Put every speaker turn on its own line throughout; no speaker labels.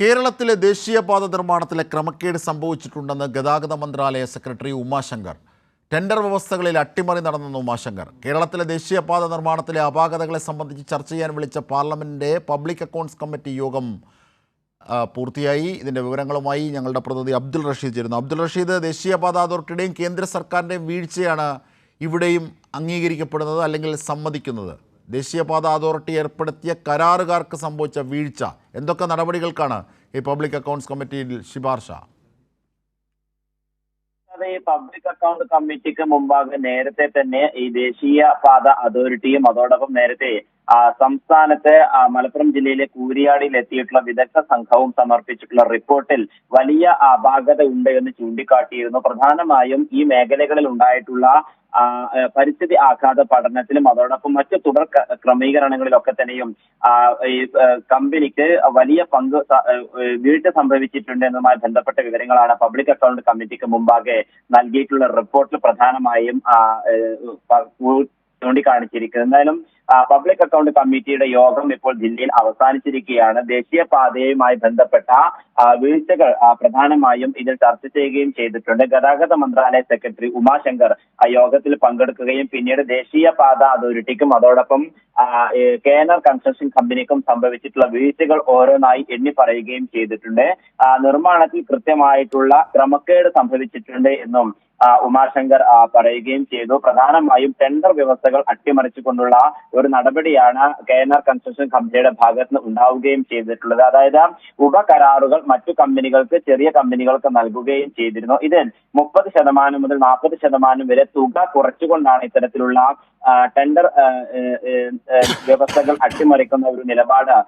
കേരളത്തിലെ ദേശീയപാത നിർമ്മാണത്തിലെ ക്രമക്കേട് സംഭവിച്ചിട്ടുണ്ടെന്ന് ഗതാഗത മന്ത്രാലയ സെക്രട്ടറി ഉമാശങ്കർ. ടെൻഡർ വ്യവസ്ഥകളിൽ അട്ടിമറി നടന്നെന്ന് ഉമാശങ്കർ. കേരളത്തിലെ ദേശീയപാത നിർമ്മാണത്തിലെ അപാകതകളെ സംബന്ധിച്ച് ചർച്ച ചെയ്യാൻ വിളിച്ച പാർലമെന്റിന്റെ പബ്ലിക് അക്കൗണ്ട്സ് കമ്മിറ്റി യോഗം പൂർത്തിയായി. ഇതിന്റെ വിവരങ്ങളുമായി ഞങ്ങളുടെ പ്രതിനിധി അബ്ദുൾ റഷീദ് ചേരുന്നു. അബ്ദുൾ റഷീദ് ദേശീയപാത അതോറിറ്റിയുടെയും കേന്ദ്ര സർക്കാരിന്റെയും വീഴ്ചയാണ് ഇവിടെയും അംഗീകരിക്കപ്പെടുന്നത് അല്ലെങ്കിൽ സമ്മതിക്കുന്നത്? ദേശീയപാത അതോറിറ്റി ഏർപ്പെടുത്തിയ കരാറുകാർക്ക് സംഭവിച്ച വീഴ്ച. എന്തൊക്കെ നടപടികൾക്കാണ് ഈ പബ്ലിക് അക്കൗണ്ട്സ് കമ്മിറ്റിയിൽ ശുപാർശ?
ഈ പബ്ലിക് അക്കൗണ്ട് കമ്മിറ്റിക്ക് മുമ്പാകെ നേരത്തെ തന്നെ ഈ ദേശീയ പാത അതോറിറ്റിയും അതോടൊപ്പം നേരത്തെ സംസ്ഥാനത്ത് മലപ്പുറം ജില്ലയിലെ കൂരിയാടിയിൽ എത്തിയിട്ടുള്ള വിദഗ്ധ സംഘവും സമർപ്പിച്ചിട്ടുള്ള റിപ്പോർട്ടിൽ വലിയ അപാകത ഉണ്ട് എന്ന് ചൂണ്ടിക്കാട്ടിയിരുന്നു. പ്രധാനമായും ഈ മേഖലകളിൽ ഉണ്ടായിട്ടുള്ള പരിസ്ഥിതി ആഘാത പഠനത്തിലും അതോടൊപ്പം മറ്റ് തുടർ ക്രമീകരണങ്ങളിലൊക്കെ തന്നെയും ഈ കമ്പനിക്ക് വലിയ പങ്ക് വീഴ്ച സംഭവിച്ചിട്ടുണ്ട് എന്നതുമായി ബന്ധപ്പെട്ട വിവരങ്ങളാണ് പബ്ലിക് അക്കൗണ്ട് കമ്മിറ്റിക്ക് മുമ്പാകെ നൽകിയിട്ടുള്ള റിപ്പോർട്ടിൽ പ്രധാനമായും ചൂണ്ടിക്കാണിച്ചിരിക്കുന്നത്. എന്തായാലും പബ്ലിക് അക്കൗണ്ട് കമ്മിറ്റിയുടെ യോഗം ഇപ്പോൾ ജില്ലയിൽ അവസാനിച്ചിരിക്കുകയാണ്. ദേശീയപാതയുമായി ബന്ധപ്പെട്ട വീഴ്ചകൾ പ്രധാനമായും ഇതിൽ ചർച്ച ചെയ്യുകയും ചെയ്തിട്ടുണ്ട്. ഗതാഗത മന്ത്രാലയ സെക്രട്ടറി ഉമാശങ്കർ യോഗത്തിൽ പങ്കെടുക്കുകയും പിന്നീട് ദേശീയപാത അതോറിറ്റിക്കും അതോടൊപ്പം കേനർ കൺസ്ട്രക്ഷൻ കമ്പനിക്കും സംഭവിച്ചിട്ടുള്ള വീഴ്ചകൾ ഓരോന്നായി എണ്ണി പറയുകയും ചെയ്തിട്ടുണ്ട്. നിർമ്മാണത്തിൽ കൃത്യമായിട്ടുള്ള ക്രമക്കേട് സംഭവിച്ചിട്ടുണ്ട് എന്നും ഉമാശങ്കർ പറയുകയും ചെയ്തു. പ്രധാനമായും ടെൻഡർ വ്യവസ്ഥകൾ അട്ടിമറിച്ചുകൊണ്ടുള്ള ഒരു നടപടിയാണ് കെ എൻ ആർ കൺസ്ട്രക്ഷൻ കമ്പനിയുടെ ഭാഗത്ത് നിന്ന് ഉണ്ടാവുകയും ചെയ്തിട്ടുള്ളത്. അതായത് ഉപകരാറുകൾ മറ്റു കമ്പനികൾക്ക് ചെറിയ കമ്പനികൾക്ക് നൽകുകയും ചെയ്തിരുന്നു. ഇതിൽ മുപ്പത് ശതമാനം മുതൽ നാൽപ്പത് ശതമാനം വരെ തുക കുറച്ചുകൊണ്ടാണ് ഇത്തരത്തിലുള്ള ടെൻഡർ വ്യവസ്ഥകൾ അട്ടിമറിക്കുന്ന ഒരു നിലപാട് ആ,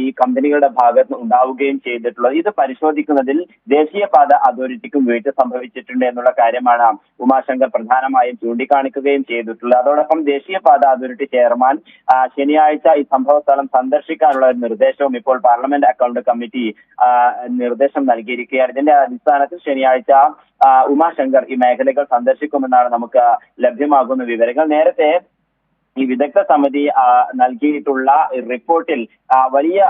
ഈ കമ്പനികളുടെ ഭാഗത്ത് ഉണ്ടാവുകയും ചെയ്തിട്ടുള്ളത്. ഇത് പരിശോധിക്കുന്നതിൽ ദേശീയപാത അതോറിറ്റിക്കും വീഴ്ച സംഭവിച്ചിട്ടുണ്ട് എന്നുള്ള കാര്യമാണ് ഉമാശങ്കർ പ്രധാനമായും ചൂണ്ടിക്കാണിക്കുകയും ചെയ്തിട്ടുള്ളത്. അതോടൊപ്പം ദേശീയപാത അതോറിറ്റി ചെയർമാൻ ശനിയാഴ്ച ഈ സംഭവ സ്ഥലം സന്ദർശിക്കാനുള്ള ഒരു നിർദ്ദേശവും ഇപ്പോൾ പാർലമെന്റ് അക്കൗണ്ട് കമ്മിറ്റി നിർദ്ദേശം നൽകിയിരിക്കുകയാണ്. ഇതിന്റെ അടിസ്ഥാനത്തിൽ ശനിയാഴ്ച ഉമാശങ്കർ ഈ മേഖലകൾ സന്ദർശിക്കുമെന്നാണ് നമുക്ക് ലഭ്യമാകുന്ന വിവരങ്ങൾ. നേരത്തെ ഈ വിദഗ്ധ സമിതി നൽകിയിട്ടുള്ള റിപ്പോർട്ടിൽ വലിയ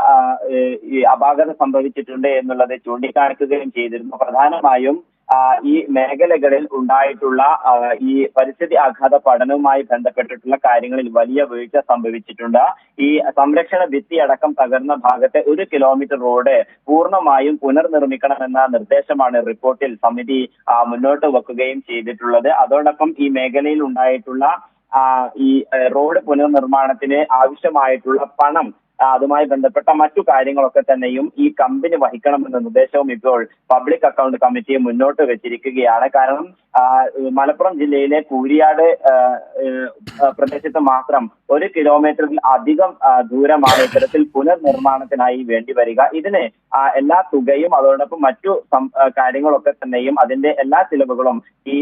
അപാകത സംഭവിച്ചിട്ടുണ്ട് എന്നുള്ളത് ചൂണ്ടിക്കാണിക്കുകയും ചെയ്തിരുന്നു. പ്രധാനമായും ഈ മേഖലകളിൽ ഉണ്ടായിട്ടുള്ള ഈ പരിസ്ഥിതി ആഘാത പഠനവുമായി ബന്ധപ്പെട്ടിട്ടുള്ള കാര്യങ്ങളിൽ വലിയ വീഴ്ച സംഭവിച്ചിട്ടുണ്ട്. ഈ സംരക്ഷണ ഭിത്തി അടക്കം തകർന്ന ഭാഗത്തെ ഒരു കിലോമീറ്റർ റോഡ് പൂർണമായും പുനർനിർമ്മിക്കണമെന്ന നിർദ്ദേശമാണ് റിപ്പോർട്ടിൽ സമിതി മുന്നോട്ട് വെക്കുകയും ചെയ്തിട്ടുള്ളത്. അതോടൊപ്പം ഈ മേഖലയിൽ ഉണ്ടായിട്ടുള്ള ഈ റോഡ് പുനർനിർമ്മാണത്തിന് ആവശ്യമായിട്ടുള്ള പണം അതുമായി ബന്ധപ്പെട്ട മറ്റു കാര്യങ്ങളൊക്കെ തന്നെയും ഈ കമ്പനി വഹിക്കണമെന്ന നിർദ്ദേശവും ഇപ്പോൾ പബ്ലിക് അക്കൗണ്ട് കമ്മിറ്റി മുന്നോട്ട് വെച്ചിരിക്കുകയാണ്. കാരണം മലപ്പുറം ജില്ലയിലെ കൂരിയാട് പ്രദേശത്ത് മാത്രം ഒരു കിലോമീറ്ററിൽ അധികം ദൂരമാണ് ഇത്തരത്തിൽ പുനർനിർമ്മാണത്തിനായി വേണ്ടി വരിക. ഇതിന് എല്ലാ തുകയും അതോടൊപ്പം മറ്റു കാര്യങ്ങളൊക്കെ തന്നെയും അതിന്റെ എല്ലാ ചിലവുകളും ഈ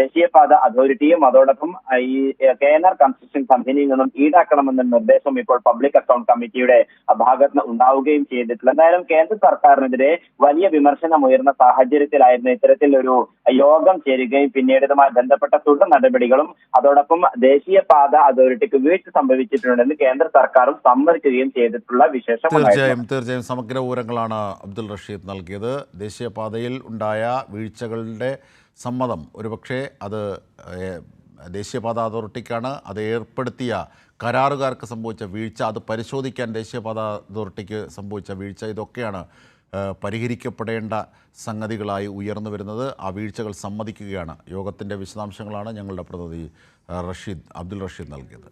ദേശീയപാത അതോറിറ്റിയും അതോടൊപ്പം ഈ കെ എൻ ആർ കൺസ്ട്രക്ഷൻ കമ്പനിയിൽ നിന്നും ഈടാക്കണമെന്ന നിർദ്ദേശം ഇപ്പോൾ പബ്ലിക് അക്കൗണ്ട് കമ്മിറ്റിയുടെ ഭാഗത്ത് ഉണ്ടാവുകയും ചെയ്തിട്ടുള്ളത്. എന്തായാലും കേന്ദ്ര സർക്കാരിനെതിരെ വലിയ വിമർശനം ഉയർന്ന സാഹചര്യത്തിലായിരുന്നു ഇത്തരത്തിലൊരു യോഗം ചേരുകയും പിന്നീട് ഇതുമായി ബന്ധപ്പെട്ട തുടർ നടപടികളും അതോടൊപ്പം ദേശീയ പാത അതോറിറ്റിക്ക് വീഴ്ച സംഭവിച്ചിട്ടുണ്ടെന്ന് കേന്ദ്ര സർക്കാരും സമ്മതിക്കുകയും ചെയ്തിട്ടുള്ള വിശേഷം
തീർച്ചയായും തീർച്ചയായും സമഗ്ര വിവരങ്ങളാണ് അബ്ദുൾ റഷീദ് നൽകിയത്. ദേശീയപാതയിൽ ഉണ്ടായ വീഴ്ചകളുടെ സമ്മതം ഒരുപക്ഷെ അത് ദേശീയപാത അതോറിറ്റിക്കാണ് അത് ഏർപ്പെടുത്തിയ കരാറുകാർക്ക് സംഭവിച്ച വീഴ്ച അത് പരിശോധിക്കാൻ ദേശീയപാത അതോറിറ്റിക്ക് സംഭവിച്ച വീഴ്ച ഇതൊക്കെയാണ് പരിഹരിക്കപ്പെടേണ്ട സംഗതികളായി ഉയർന്നു വരുന്നത്. ആ വീഴ്ചകൾ സമ്മതിക്കുകയാണ്. യോഗത്തിന്റെ വിശദാംശങ്ങളാണ് ഞങ്ങളുടെ പ്രതിനിധി റഷീദ് അബ്ദുൾ റഷീദ് നൽകിയത്.